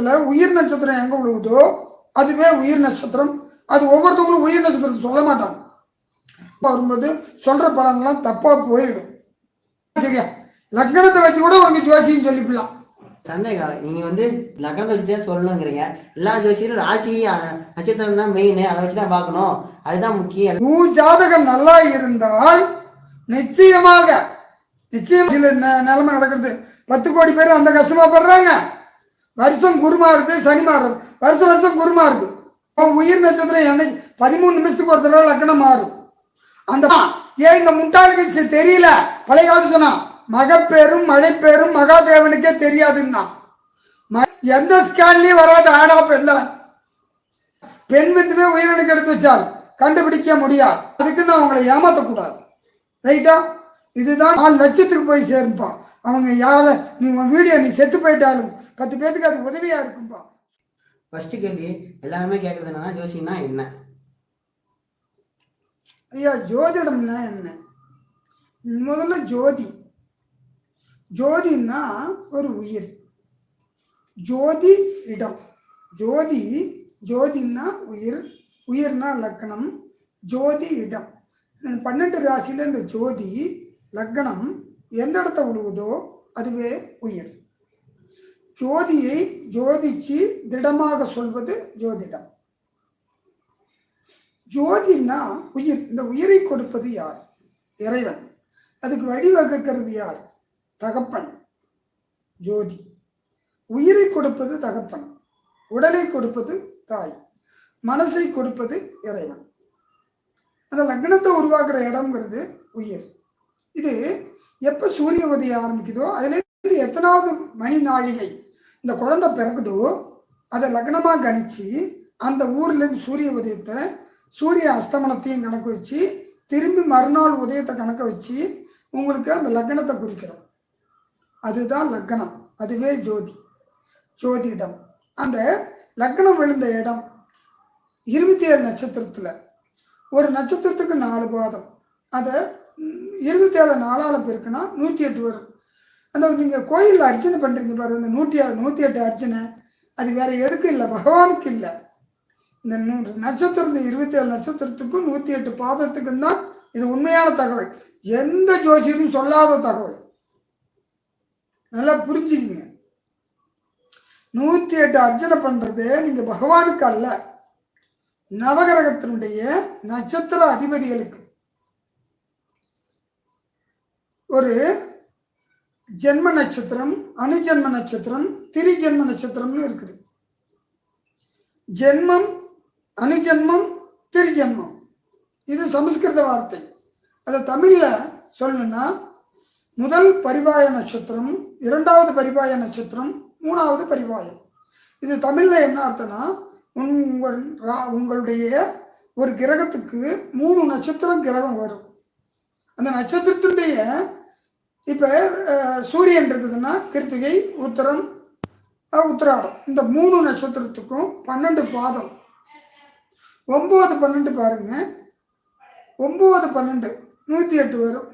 நட்சத்திரத்துல உயிர் நட்சத்திரம் எங்க விழுகுதோ அதுவே உயிர் நட்சத்திரம். அது ஒவ்வொருத்தவங்களும் உயிர் நட்சத்திரம் சொல்ல மாட்டாங்க. வரும்போது சொல்ற பலன்லாம் தப்பா போயிடும். சரியா? லக்னத்தை வச்சு கூட உனக்கு ஜோசியம் சொல்லிக்கலாம். சந்தேகம் நீங்க வந்து லக்னத்தை வச்சு தான் சொல்லணுங்கிறீங்க. எல்லா ஜோசியரும் ராசி நட்சத்திரம் தான் மெயின் அதை வச்சு தான் பார்க்கணும். அதுதான் முக்கியம். உன் ஜாதகம் நல்லா இருந்தால் நிச்சயமாக நிச்சயம் நிலைமை நடக்குது பத்து கோடி பேர் அந்த கஷ்டமா படுறாங்க. வருஷம் குருமாறுது சனி மாறும். வருஷம் வருஷம் குருமாறுது இருக்கு உயிர் நட்சத்திரம் என்னைக்கு பதிமூணு நிமிஷத்துக்கு ஒரு தடவை லக்னம் மாறும். அந்த ஏன் இந்த முட்டாளுக்கு தெரியல? பழைய காலத்து சொன்னா மகப்பேரும் மழைப்பேரும் மகாதேவனுக்கே தெரியாதுன்னா. ம- எந்த ஸ்கேன்லயும் வராது ஆடா பெண்ணா பெண் வித்துவே உயிரினுக்கு எடுத்து வச்சால் கண்டுபிடிக்க முடியாது. அதுக்கு நான் அவங்களை ஏமாற்றக்கூடாது ரைட்டா இதுதான் நாலு லட்சத்துக்கு போய் சேர்ப்பான் அவங்க யாரை நீ உன் வீடியோ நீ செத்து போயிட்டாலும் பத்து பேத்துக்கு அது உதவியா இருக்கும்பா. ஃபர்ஸ்ட் கேள்வி எல்லாருமே கேட்கறது என்னன்னா ஜோசியம்னா என்ன? ஐயா ஜோதிடம்னா என்ன? முதல்ல ஜோதி. ஜோதின்னா ஒரு உயிர். ஜோதி இடம். ஜோதி ஜோதின்னா உயிர். உயிர்னா லக்கணம். ஜோதி இடம். பன்னெண்டு ராசியில் இந்த ஜோதி லக்கணம் எந்த இடத்த விழுவுதோ அதுவே உயிர். ஜோதியை ஜோதிச்சு திடமாக சொல்வது ஜோதிடம். ஜோதின்னா உயிர் இந்த உயிரை கொடுப்பது யார்? இறைவன். அதுக்கு வழிவகுக்கிறது யார்? தகப்பன். ஜோதி. உயிரை கொடுப்பது தகப்பன். உடலை கொடுப்பது தாய். மனசை கொடுப்பது இறைவன். அந்த லக்னத்தை உருவாக்குற இடம்ங்கிறது உயிர். இது எப்போ சூரிய உதயம் ஆரம்பிக்குதோ அதுலேருந்து எத்தனாவது மணி நாழிகை இந்த குழந்தை பிறகுதோ அதை லக்னமாக கணித்து அந்த ஊர்லேருந்து சூரிய உதயத்தை சூரிய அஸ்தமனத்தையும் கணக்கு வச்சு திரும்பி மறுநாள் உதயத்தை கணக்க வச்சு உங்களுக்கு அந்த லக்னத்தை குறிக்கிறோம். அதுதான் லக்னம். அதுவே ஜோதி. ஜோதிடம். அந்த லக்னம் விழுந்த இடம் இருபத்தி ஏழு நட்சத்திரத்தில். ஒரு நட்சத்திரத்துக்கு நாலு பாதம். அதை இருபத்தி ஏழு நாலால் பெருக்குனா நூற்றி எட்டு வரும். அந்த நீங்கள் கோயிலில் அர்ச்சனை பண்ணுறீங்க பாரு இந்த நூற்றி ஆறு நூற்றி எட்டு அர்ச்சனை அது வேற எதுக்கு இல்லை பகவானுக்கு இல்லை. இந்த நூறு நட்சத்திரம் இந்த இருபத்தி ஏழு நட்சத்திரத்துக்கும் நூற்றி எட்டு பாதத்துக்கும் தான் இது உண்மையான தகவல். எந்த ஜோசியரும் சொல்லாத தகவல். நல்லா புரிஞ்சுக்கிங்க. நூற்றி எட்டு அர்ச்சனை பண்ணுறது நீங்கள் பகவானுக்கு அல்ல. நவகிரகத்தினுடைய நட்சத்திர அதிபதிகளுக்கு. ஒரு ஜென்ம நட்சத்திரம் அணுஜென்ம நட்சத்திரம் திரிஜென்ம நட்சத்திரம்னு இருக்குது. ஜென்மம் அணுஜென்மம் திரிஜென்மம். இது சமஸ்கிருத வார்த்தை. அதை தமிழில் சொல்லணும்னா முதல் பரிவாய நட்சத்திரம் இரண்டாவது பரிவாய நட்சத்திரம் மூணாவது பரிவாயம். இது தமிழில் என்ன அர்த்தம்னா உங்கள் உங்களுடைய ஒரு கிரகத்துக்கு மூணு நட்சத்திரம் கிரகம் வரும். அந்த நட்சத்திரத்தினுடைய இப்போ சூரியன் இருக்குதுன்னா கிருத்திகை உத்தரம் அஹ், உத்திராடம். இந்த மூணு நட்சத்திரத்துக்கும் பன்னெண்டு பாதம். ஒம்பது பன்னெண்டு பாருங்க. ஒம்பது பன்னெண்டு நூற்றி எட்டு வரும்.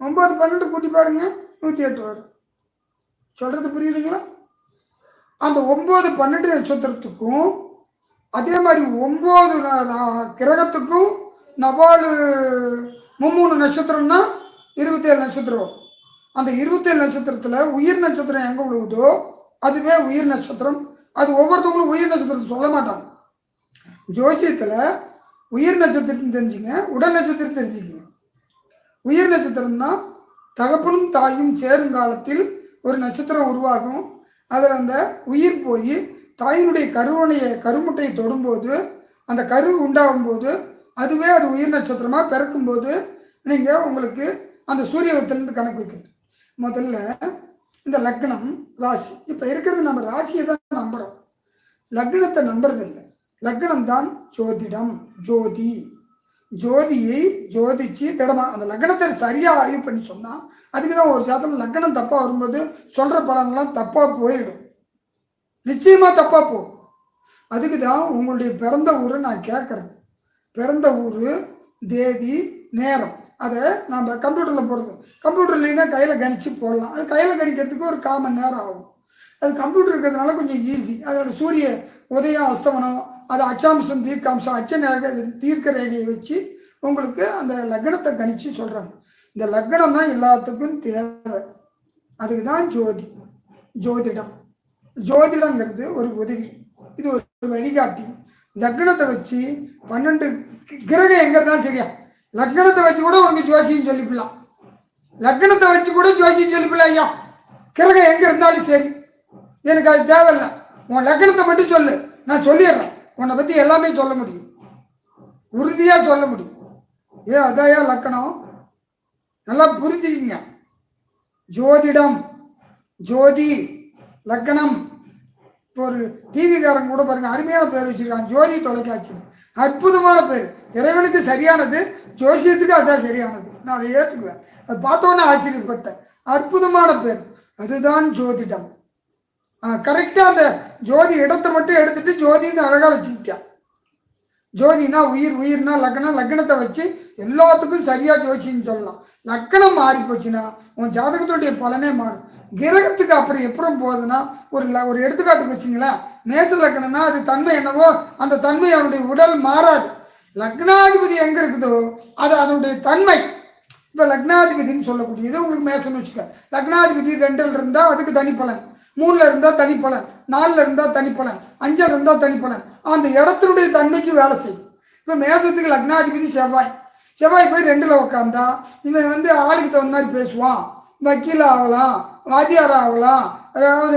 ஒம்பது பன்னெண்டு கூட்டி பாருங்க நூற்றி எட்டு வரும். சொல்கிறது புரியுதுங்களா? அந்த ஒம்பது பன்னெண்டு நட்சத்திரத்துக்கும் அதே மாதிரி ஒம்பது கிரகத்துக்கும் நவாலு மும்மூணு நட்சத்திரம்னா இருபத்தேழு நட்சத்திரம். அந்த இருபத்தேழு நட்சத்திரத்தில் உயிர் நட்சத்திரம் எங்கே விழுகுதோ அதுவே உயிர் நட்சத்திரம். அது ஒவ்வொருத்தவங்களும் உயிர் நட்சத்திரம் சொல்ல மாட்டாங்க. ஜோசியத்தில் உயிர் நட்சத்திரம் தெரிஞ்சுங்க உடல் நட்சத்திரம் தெரிஞ்சுக்கங்க. உயிர் நட்சத்திரம்னா தகப்பனும் தாயும் சேரும் காலத்தில் ஒரு நட்சத்திரம் உருவாகும். அதில் அந்த உயிர் போய் தாயினுடைய கருவணையை கருமுட்டையை தொடும்போது அந்த கரு உண்டாகும் போது அதுவே அது உயிர் நட்சத்திரமாக பிறக்கும்போது நீங்கள் உங்களுக்கு அந்த சூரியவத்திலிருந்து கணக்கு வைக்கிறது. முதல்ல இந்த லக்னம் ராசி. இப்போ இருக்கிறது நம்ம ராசியை தான் நம்புகிறோம் லக்னத்தை நம்புறதில்லை. லக்னம் தான் ஜோதிடம் ஜோதி. ஜோதியை ஜோதிச்சு திடமா அந்த லக்னத்தை சரியாக ஆய்வு பண்ணி சொன்னால் அதுக்கு தான் ஒரு ஜாதகம் லக்னம் தப்பாக வரும்போது சொல்கிற பலன்லாம் தப்பாக போயிடும். நிச்சயமாக தப்பாக போகும். அதுக்கு தான் உங்களுடைய பிறந்த ஊரை நான் கேட்குறது. பிறந்த ஊர் தேதி நேரம். அதை நம்ம கம்ப்யூட்டரில் போடுறோம். கம்ப்யூட்டர் இல்லைன்னா கையில் கணிச்சு போடலாம். அது கையில் கணிக்கிறதுக்கு ஒரு கால் மணி நேரம் ஆகும். அது கம்ப்யூட்டர் இருக்கிறதுனால கொஞ்சம் ஈஸி அதோட சூரிய உதயம் அஸ்தமனம் அது அச்சாம்சம் தீர்க்காம்சம் அச்ச ரேகை தீர்க்க ரேகையை வச்சு உங்களுக்கு அந்த லக்னத்தை கணிச்சு சொல்கிறாங்க இந்த லக்னம் தான் எல்லாத்துக்கும் தேவை. அதுக்கு தான் ஜோதி ஜோதிடம். ஜோதிடங்கிறது ஒரு உதவி. இது ஒரு வழிகாட்டி. லக்னத்தை வச்சு பன்னெண்டு கி- கிரகம் எங்கே இருந்தாலும் சரியா? லக்னத்தை வச்சு கூட உனக்கு ஜோசியம் சொல்லிக்கலாம். லக்னத்தை வச்சு கூட ஜோசியம் சொல்லிக்கலாம் ஐயா. கிரகம் எங்கே இருந்தாலும் சரி. எனக்கு அது தேவையில்லை. உன் லக்னத்தை மட்டும் சொல்லு. நான் சொல்லிடுறேன். உன்னை பற்றி எல்லாமே சொல்ல முடியும். உறுதியாக சொல்ல முடியும். ஏ அதாயா லக்கணம் நல்லா புரிஞ்சுக்கிங்க. ஜோதிடம். ஜோதி லக்கணம் இப்போ ஒரு டிவிக்காரங்க கூட பாருங்கள் அருமையான பேர் வச்சுருக்கான். ஜோதி தொலைக்காட்சி. அற்புதமான பேர். இறைவனுக்கு சரியானது ஜோசியத்துக்கு அதுதான் சரியானது. நான் அதை ஏற்றுக்குவேன் அது பார்த்தோன்னே ஆச்சரியப்பட்டேன். அற்புதமான பேர். அதுதான் ஜோதிடம். கரெக்டாக அந்த ஜோதி இடத்தை மட்டும் எடுத்துட்டு ஜோதின்னு அழகாக வச்சுக்கிட்டான் ஜோதினா உயிர் உயிர்னா லக்னம் லக்னத்தை வச்சு எல்லாத்துக்கும் சரியா ஜோசின்னு சொல்லலாம். லக்கணம் மாறி போச்சுன்னா உன் ஜாதகத்துடைய பலனே மாறும். கிரகத்துக்கு அப்புறம் எப்புறம் போகுதுன்னா ஒரு ஒரு எடுத்துக்காட்டுக்கு வச்சுங்களேன். மேச லக்னம்னா அது தன்மை என்னவோ அந்த தன்மை அவனுடைய உடல் மாறாது. லக்னாதிபதி எங்க இருக்குதோ அது அதனுடைய தன்மை. இப்போ லக்னாதிபதினு சொல்லக்கூடியது உங்களுக்கு மேசன்னு வச்சுக்க லக்னாதிபதி ரெண்டில் இருந்தால் அதுக்கு தனி மூணில் இருந்தால் தனி நாலில் இருந்தால் தனி அஞ்சில் இருந்தால் தனி அந்த இடத்தினுடைய தன்மைக்கு வேலை செய்யும். இப்போ மேசத்துக்கு லக்னாதிபதி செவ்வாய். செவ்வாய் போய் ரெண்டில் உட்காந்தா இவன் வந்து ஆளுக்கு தகுந்த மாதிரி பேசுவான். வக்கீல் ஆகலாம் வாத்தியார் ஆகலாம் அதாவது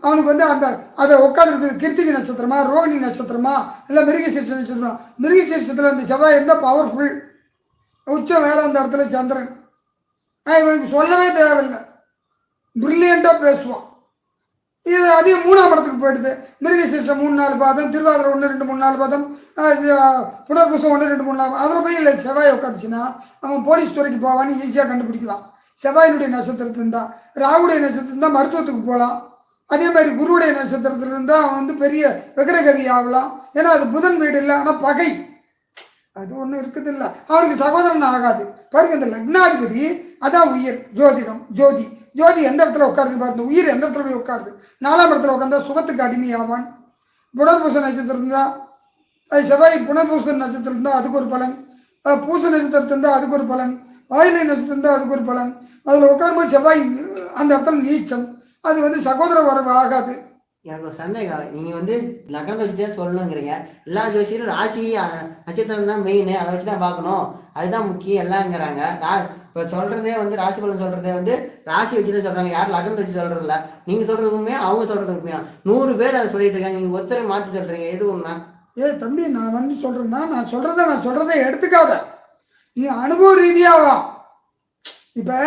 அவனுக்கு வந்து அந்த அதை உட்காந்துருக்கு கிருத்திகை நட்சத்திரமா ரோகிணி நட்சத்திரமா இல்லை மிருகசீர்ஷ நட்சத்திரமா. மிருகசீர்ஷத்தில் அந்த செவ்வாய் இருந்தால் பவர்ஃபுல் உச்சம் வேறு அந்த இடத்துல சந்திரன். ஆ, இவனுக்கு சொல்லவே தேவையில்லை. ப்ரில்லியண்ட்டாக பேசுவான். இது அதே மூணாம் இடத்துக்கு போயிடுது. மிருகசீர்ஷம் மூணு நாலு பாதம் திருவாதிரை ஒன்று ரெண்டு மூணு நாலு பாதம் ஆ, புனர்பூசம் ஒன்று ரெண்டு மூணு நாலு அதில் போய் இல்லை செவ்வாய் உட்காந்துச்சுன்னா அவன் போலீஸ் துறைக்கு போவான்னு ஈஸியாக கண்டுபிடிக்கலாம். செவ்வாயினுடைய நட்சத்திரத்துல இருந்தால் ராகுடைய நட்சத்திரம் இருந்தால் மருத்துவத்துக்கு போகலாம் அதே மாதிரி குருவுடைய நட்சத்திரத்தில் இருந்தால் அவன் வந்து பெரிய விகடகவி ஆகலாம். ஏன்னா அது புதன் வீடு இல்லை ஆனால் பகை. அது ஒன்றும் இருக்குது இல்லை அவனுக்கு சகோதரன் ஆகாது. பாருங்க இந்த லக்னாதிபதி அதான் உயிர் ஜோதிடம் ஜோதி. ஜோதி எந்த இடத்துல உட்காருன்னு பார்த்து உயிர் எந்த இடத்துல போய் உட்காருது? நாலாம் இடத்துல உட்காந்தா சுகத்துக்கு அடிமையாவான். புனர்பூச நட்சத்திரம் இருந்தால் அது செவ்வாய் புனர்பூச நட்சத்திரம் இருந்தால் அதுக்கு ஒரு பலன். பூச நட்சத்திரத்து இருந்தால் அதுக்கு ஒரு பலன். ஆயிலை நட்சத்திரம் இருந்தால் அதுக்கு ஒரு பலன். அதில் உட்காரும்போது செவ்வாய் அந்த இடத்துல நீச்சம். அது வந்து சகோதர வரவு ஆகாது. எனக்கு ஒரு சந்தேகம். நீங்க வந்து வச்சு தான் சொல்லணுங்கிறீங்க. எல்லா ஜோசியரும் ராசி நட்சத்திரம் தான் மெயின் அதை வச்சு தான் பார்க்கணும். அதுதான் முக்கியம் எல்லாங்கிறாங்க இப்போ சொல்றதே வந்து ராசி பலன் சொல்றதே வந்து ராசி வச்சு தான் சொல்றாங்க. யாரும் லக்னத்தை வச்சு சொல்றது இல்ல நீங்க சொல்றது உண்மையா? அவங்க சொல்றது உண்மையா? நூறு பேர் அதை சொல்லிட்டு இருக்காங்க. நீங்க ஒருத்தரை மாத்தி சொல்றீங்க. எது உண்மை? ஏய் தம்பி நான் வந்து சொல்கிறேன்னா நான் சொல்கிறத நான் சொல்கிறத எடுத்துக்காத. நீ அனுபவ ரீதியாக இப்போ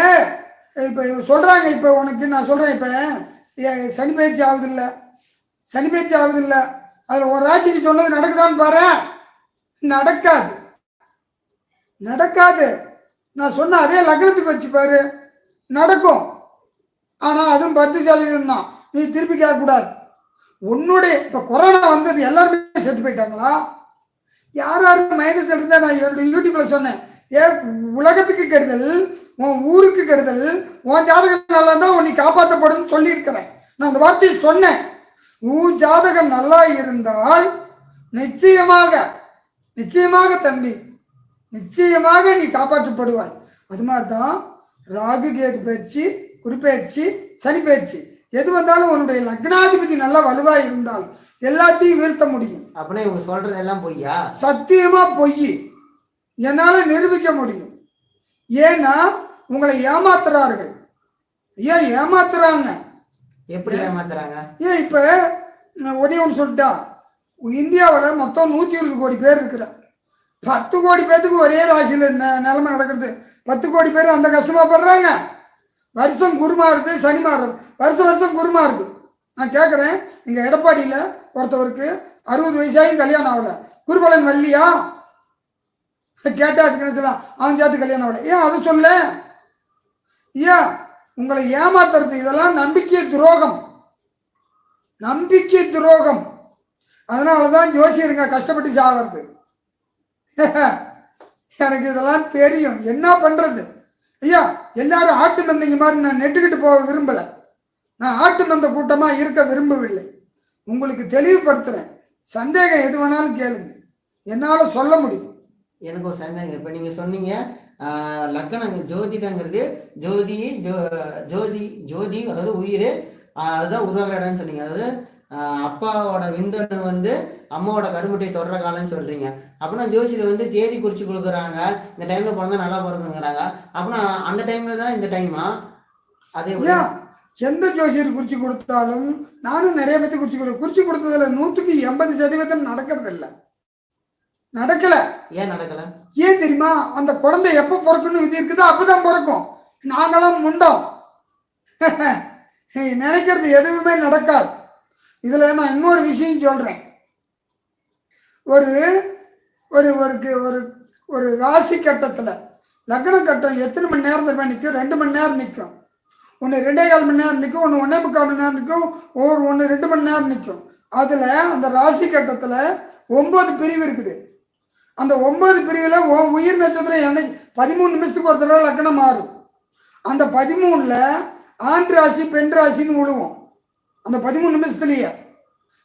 இப்போ சொல்கிறாங்க இப்போ உனக்கு நான் சொல்கிறேன் இப்போ சனி பயிற்சி ஆகுதில்ல சனி பயிற்சி ஆகுதில்ல அதில் ஒரு ராசிக்கு சொன்னது நடக்குதான்னு பாரு. நடக்காது. நடக்காது. நான் சொன்ன அதே லக்னத்துக்கு வச்சு பாரு. நடக்கும். ஆனால் அதுவும் பத்து சதவீதம் தான். நீ திருப்பி கேட்கக்கூடாது. உன்னுடைய இப்போ கொரோனா வந்தது எல்லாருமே செத்து போயிட்டாங்களா? யார் யாருக்கு மைனஸ் எடுத்தால் நான் என்னுடைய யூடியூப்பில் சொன்னேன். ஏ உலகத்துக்கு கெடுதல் உன் ஊருக்கு கெடுதல் உன் ஜாதகம் நல்லா இருந்தால் உன்னை காப்பாற்றப்படும் சொல்லியிருக்கிறேன். நான் அந்த வார்த்தையை சொன்னேன். உன் ஜாதகம் நல்லா இருந்தால் நிச்சயமாக நிச்சயமாக தம்பி நிச்சயமாக நீ காப்பாற்றப்படுவாய். அது மாதிரி தான் ராகு கேது பயிற்சி குருப்பெயர்ச்சி சனி பயிற்சி. எது வந்தாலும் உன்னுடைய லக்னாதிபதி நல்லா வலுவா இருந்தால் எல்லாத்தையும் வீழ்த்த முடியும். அப்படின்னா இவங்க சொல்றது எல்லாம் பொய்யா? சத்தியமா பொய். என்னால நிரூபிக்க முடியும். ஏன்னா உங்களை ஏமாத்துறார்கள். ஏன் ஏமாத்துறாங்க? எப்படி ஏமாத்துறாங்க? ஏன் இப்போ ஒரே ஒன்று சொல்லிட்டா இந்தியாவில் மொத்தம் நூற்றி இருபது கோடி பேர் இருக்கிற பத்து கோடி பேர்த்துக்கு ஒரே ராசியில் நிலைமை நடக்குது. பத்து கோடி பேர் அந்த கஷ்டமாக படுறாங்க. வருஷம் குருமாறுது சனி மாறுது. வருஷம் வருஷம் குருமாறுது நான் கேட்குறேன் இங்கே எடப்பாடியில் ஒருத்தவருக்கு அறுபது வயசாயும் கல்யாணம் ஆகலை. குருபலன் வள்ளியா கேட்டாச்சு அதுக்கு சொல்லலாம் அவன் சேர்த்து கல்யாணம் ஆகலை ஏன் அதை சொல்ல ஏன்? உங்களை ஏமாத்துறது இதெல்லாம் நம்பிக்கை துரோகம். நம்பிக்கை துரோகம். அதனால தான் ஜோசியருங்க கஷ்டப்பட்டு சாகிறது எனக்கு இதெல்லாம் தெரியும். என்ன பண்ணுறது ஐயா எல்லாரும் ஆட்டு மந்தைங்க மாதிரி நான் நெட்டுக்கிட்டு போக விரும்பலை. நான் ஆட்டு மந்த கூட்டமாக இருக்க விரும்பவில்லை. உங்களுக்கு தெளிவுபடுத்துகிறேன் சந்தேகம் எது வேணாலும் கேளுங்க. என்னால் சொல்ல முடியும். எனக்கு ஒரு சந்தேகம். இப்போ நீங்கள் சொன்னீங்க ஆஹ், லக்கணம் ஜோதிடங்கிறது ஜோதி ஜோ ஜோதி ஜோதி அதாவது உயிர் அதுதான் உருவாகிற இடம்னு சொன்னீங்க. அதாவது ஆஹ், அப்பாவோட விந்தன் வந்து அம்மாவோட கருமுட்டையை தொடர காலம்னு சொல்றீங்க. அப்படின்னா ஜோசியில் வந்து தேதி குறிச்சு கொடுக்குறாங்க. இந்த டைம்ல பிறந்தா நல்லா பிறக்கணுங்கிறாங்க. அப்படின்னா அந்த டைம்ல தான் இந்த டைமா அதே எந்த ஜோசியர் குறிச்சு கொடுத்தாலும் நானும் நிறைய பேர்த்து குறிச்சு கொடு குறிச்சு கொடுத்ததுல நூற்றுக்கு எண்பது சதவீதம் நடக்கிறது இல்லை நடக்கலை. ஏன் நடக்கலை? ஏன் தெரியுமா? அந்த குழந்தை எப்போ பிறக்கணும் விதி இருக்குதோ அப்பதான் பிறக்கும். நாங்களாம் முண்டோம். நினைக்கிறது எதுவுமே நடக்காது. இதில் நான் இன்னொரு விஷயம் சொல்கிறேன் ஒரு ஒரு ஒரு ஒரு ஒரு ராசி கட்டத்தில் லக்ன கட்டம் எத்தனை மணி நேரத்தில் நிற்கும் ரெண்டு மணி நேரம் நிற்கும் ஒன்று ரெண்டே கால் மணி நேரம் நிற்கும் ஒன்று ஒன்றே முக்கால் மணி நேரம் நிற்கும் ஒரு ஒன்று ரெண்டு மணி நேரம் நிற்கும் அதில் அந்த ராசி கட்டத்தில் ஒம்பது பிரிவு இருக்குது. அந்த ஒன்பது பிரிவில் உன் உயிர் நட்சத்திரம் என்னைக்கு பதிமூணு நிமிஷத்துக்கு ஒரு தடவை லக்கணம் மாறும். அந்த பதிமூணில் ஆண் ராசி பெண் ராசின்னு விழுவோம் அந்த பதிமூணு நிமிஷத்துலேயே.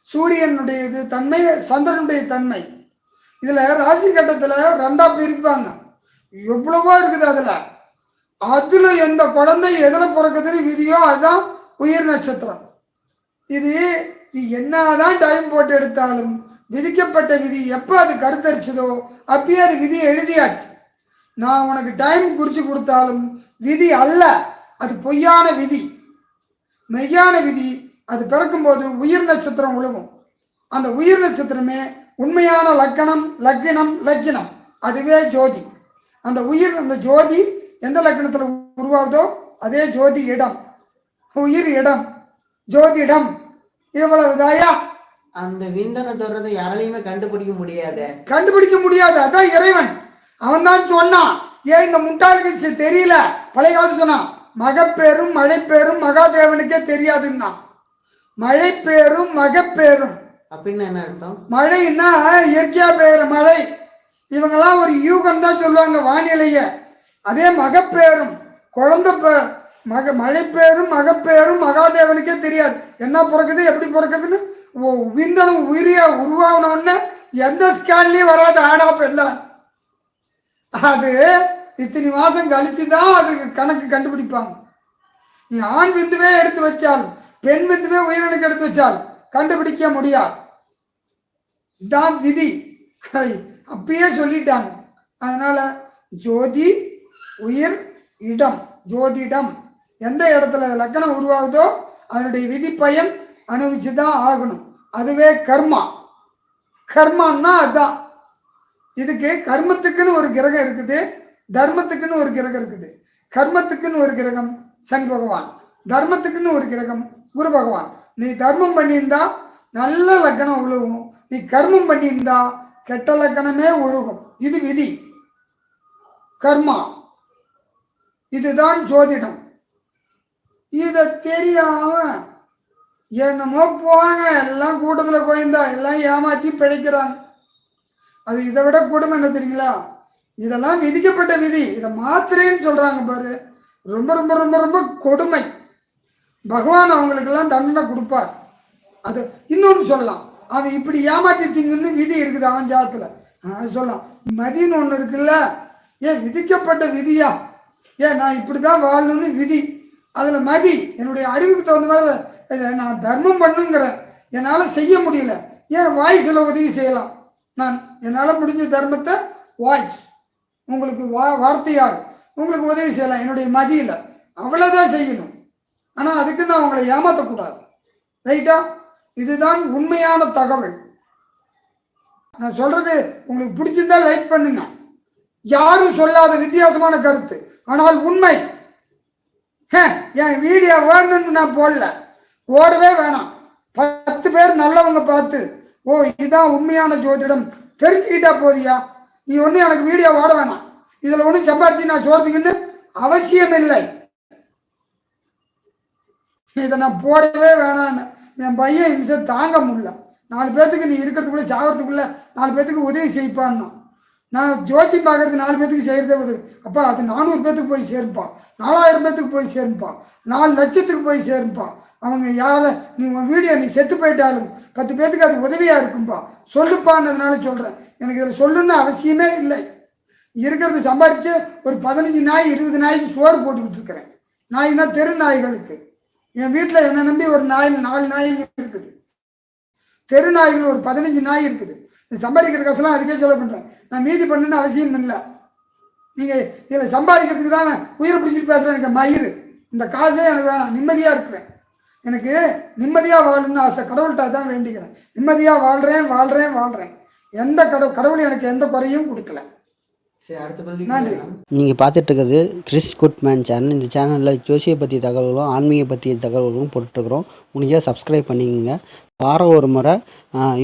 சூரியனுடைய இது தன்மை சந்திரனுடைய தன்மை. இதில் ராசி கட்டத்தில் ரெண்டாக பிரிப்பாங்க. எவ்வளவோ இருக்குது அதில். அதில் எந்த குழந்தை எதில் பிறக்குதுன்னு விதியோ அதுதான் உயிர் நட்சத்திரம். இது நீ என்னதான் டைம் போட்டு எடுத்தாலும் விதிக்கப்பட்ட விதி எப்போ அது கருத்தரிச்சதோ அப்பயே அது விதி எழுதியாச்சு. நான் உனக்கு டைம் குறித்து கொடுத்தாலும் விதி அல்ல அது பொய்யான விதி. மெய்யான விதி அது பிறக்கும்போது உயிர் நட்சத்திரம் விழுகும் அந்த உயிர் நட்சத்திரமே உண்மையான லக்கணம் லக்கினம் லக்கினம். அதுவே ஜோதி. அந்த உயிர் அந்த ஜோதி எந்த லக்கணத்தில் உருவாகுதோ அதே ஜோதி இடம். உயிர் இடம் ஜோதிடம் இவ்வளவு தாயா அந்த விந்தணு தொடர்றதை யாராலையுமே கண்டுபிடிக்க முடியாது. கண்டுபிடிக்க முடியாது. அதான் இறைவன். அவன் தான் சொன்னான். ஏன் இந்த முட்டாளுக்கு தெரியல? பழைய காலத்து சொன்னான் மகப்பேரும் மழைப்பேரும் மகாதேவனுக்கே தெரியாதுன்னா மழைப்பேரும் மகப்பேரும் அப்படின்னு என்ன அர்த்தம்? மழைன்னா இயற்கையா பெய்யுற மழை. இவங்கெல்லாம் ஒரு யூகம் தான் சொல்லுவாங்க வானிலைய. அதே மகப்பேரும் குழந்தை பே- மக மழைப்பேரும் மகப்பேரும் மகாதேவனுக்கே தெரியாது. என்ன பிறக்குது எப்படி பிறக்குதுன்னு? ஓ- உயிரியா உருவாகணும்னு எந்த ஸ்கேன்லயும் வராது ஆடா பெண்ணா? அது இத்தனை மாசம் கழிச்சு தான் அதுக்கு கணக்கு கண்டுபிடிப்பாங்க. நீ ஆண் விந்துவே எடுத்து வச்சால் பெண் விந்துவே உயிரினுக்கு எடுத்து வச்சால் கண்டுபிடிக்க முடியாது இதான் விதி. அப்பயே சொல்லிட்டாங்க. அதனால ஜோதி உயிர் இடம் ஜோதிடம். எந்த இடத்துல லக்கணம் உருவாகுதோ அதனுடைய விதி பயன் அனுபவிச்சு தான் ஆகணும். அதுவே கர்மா. கர்மான்னா அதுதான் இதுக்கு கர்மத்துக்குன்னு ஒரு கிரகம் இருக்குது தர்மத்துக்குன்னு ஒரு கிரகம் இருக்குது. கர்மத்துக்குன்னு ஒரு கிரகம் சனி பகவான் தர்மத்துக்குன்னு ஒரு கிரகம் குரு பகவான். நீ தர்மம் பண்ணியிருந்தா நல்ல லக்கணம் உழுகும். நீ கர்மம் பண்ணியிருந்தா கெட்ட லக்கணமே ஒழுகும் இது விதி. கர்மா. இதுதான் ஜோதிடம். இதை தெரியாம என்னமோ போவாங்க எல்லாம் கூட்டத்தில் கோயந்தா எல்லாம் ஏமாற்றி பிழைக்கிறாங்க. அது இதை விட கொடுமை என்ன தெரியுங்களா? இதெல்லாம் விதிக்கப்பட்ட விதி. இதை மாத்திரேன்னு சொல்கிறாங்க பாரு. ரொம்ப ரொம்ப ரொம்ப ரொம்ப கொடுமை. பகவான் அவங்களுக்கெல்லாம் தண்டனை கொடுப்பார். அது இன்னொன்று சொல்லலாம். அவன் இப்படி ஏமாத்திட்டீங்கன்னு விதி இருக்குது அவன் ஜாத்தில் அது சொல்லலாம். மதின்னு ஒன்று இருக்குல்ல? ஏன் விதிக்கப்பட்ட விதியா? ஏன் நான் இப்படி தான் வாழணும்னு விதி. அதில் மதி என்னுடைய அறிவுக்கு தகுந்த மாதிரி நான் தர்மம் பண்ணுங்கிறேன். என்னால் செய்ய முடியல. ஏன் வாய்ஸில் உதவி செய்யலாம்? நான் என்னால் முடிஞ்ச தர்மத்தை வாய்ஸ் உங்களுக்கு வா வார்த்தையாக உங்களுக்கு உதவி செய்யலாம். என்னுடைய மதியில். அவ்வளோதான் செய்யணும். ஆனால் அதுக்கு நான் உங்களை ஏமாற்றக்கூடாது ரைட்டா? இதுதான் உண்மையான தகவல். நான் சொல்கிறது உங்களுக்கு பிடிச்சிருந்தா லைக் பண்ணுங்க. யாரும் சொல்லாத வித்தியாசமான கருத்து. ஆனால் உண்மை. ஹே, என் வீடியோ வேணும்னு நான் போடல. ஓடவே வேணாம். பத்து பேர் நல்லவங்க பார்த்து ஓ இதுதான் உண்மையான ஜோதிடம். தெரிஞ்சுக்கிட்டா போதியா? நீ ஒன்றும் எனக்கு வீடியோ ஓட வேணாம். இதில் ஒன்றும் சம்பாதிச்சு நான் சொல்றதுக்குன்னு அவசியம் இல்லை. இதை நான் போடவே வேணான்னு என் பையன் இம்சம் தாங்க முடியல. நாலு பேர்த்துக்கு நீ இருக்கிறதுக்குள்ளே சாகிறதுக்குள்ளே நாலு பேர்த்துக்கு உதவி செய்ப்பான்னா? நான் ஜோசி பார்க்கறது நாலு பேர்த்துக்கு செய்கிறதே உதவி. அப்பா அது நானூறு பேர்த்துக்கு போய் சேருப்பா நாலாயிரம் பேர்த்துக்கு போய் சேருப்பா நாலு லட்சத்துக்கு போய் சேருப்பா அவங்க யாரை நீ உன் வீடியோ நீ செத்து போயிட்டாலும் பத்து பேத்துக்கு அது உதவியாக இருக்கும்பா. சொல்லுப்பான்னதுனால சொல்கிறேன் எனக்கு இதில் சொல்லணும்னு அவசியமே இல்லை. இருக்கிறது சம்பாதிச்சு ஒரு பதினஞ்சு நாய் இருபது நாய்க்கு சோறு போட்டுக்கிட்டு இருக்கிறேன். நாய்னா தெரு நாய்களுக்கு. என் வீட்டில் என்னை நம்பி ஒரு நாய் நாலு நாய் இருக்குது. தெரு நாய்கள் ஒரு பதினஞ்சு நாய் இருக்குது. சம்பாதிக்கிற காசுலாம் அதுக்கே செலவு பண்ணுறேன் நான் மீதி பண்ணுன்னு அவசியம் இல்லை. நீங்கள் இதில் சம்பாதிக்கிறதுக்கு தான் நான் உயிரை பிடிச்சிட்டு பேசுகிறேன் எனக்கு மயிறு. இந்த காசே எனக்கு வேணாம். நிம்மதியாக இருக்கிறேன். எனக்கு நிம்மதியாக வாழணும்னு ஆசை. கடவுள்கிட்ட தான் வேண்டிக்கிறேன். நிம்மதியாக வாழ்கிறேன் வாழ்கிறேன் வாழ்கிறேன் எந்த கடவுள் கடவுள் எனக்கு எந்த குறையும் கொடுக்கல. நீங்கள் பார்த்துட்டு இருக்கிறது கிறிஸ் குட்மேன் சேனல் இந்த சேனலில் ஜோசியை பற்றி தகவல்களும் ஆன்மீக பற்றிய தகவல்களும் போட்டுருக்குறோம் முடிஞ்சால் சப்ஸ்கிரைப் பண்ணிக்கோங்க. வாரம் ஒரு முறை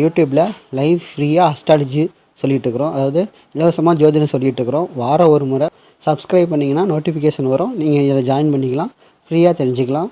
யூடியூப்பில் லைவ் ஃப்ரீயாக அஸ்ட்ராலஜி சொல்லிட்டு இருக்கிறோம் அதாவது இலவசமாக ஜோதிடம் சொல்லிட்டு இருக்கிறோம் வாரம் ஒரு முறை சப்ஸ்கிரைப் பண்ணிங்கன்னா நோட்டிஃபிகேஷன் வரும். நீங்கள் இதில் ஜாயின் பண்ணிக்கலாம். ஃப்ரீயாக தெரிஞ்சுக்கலாம்.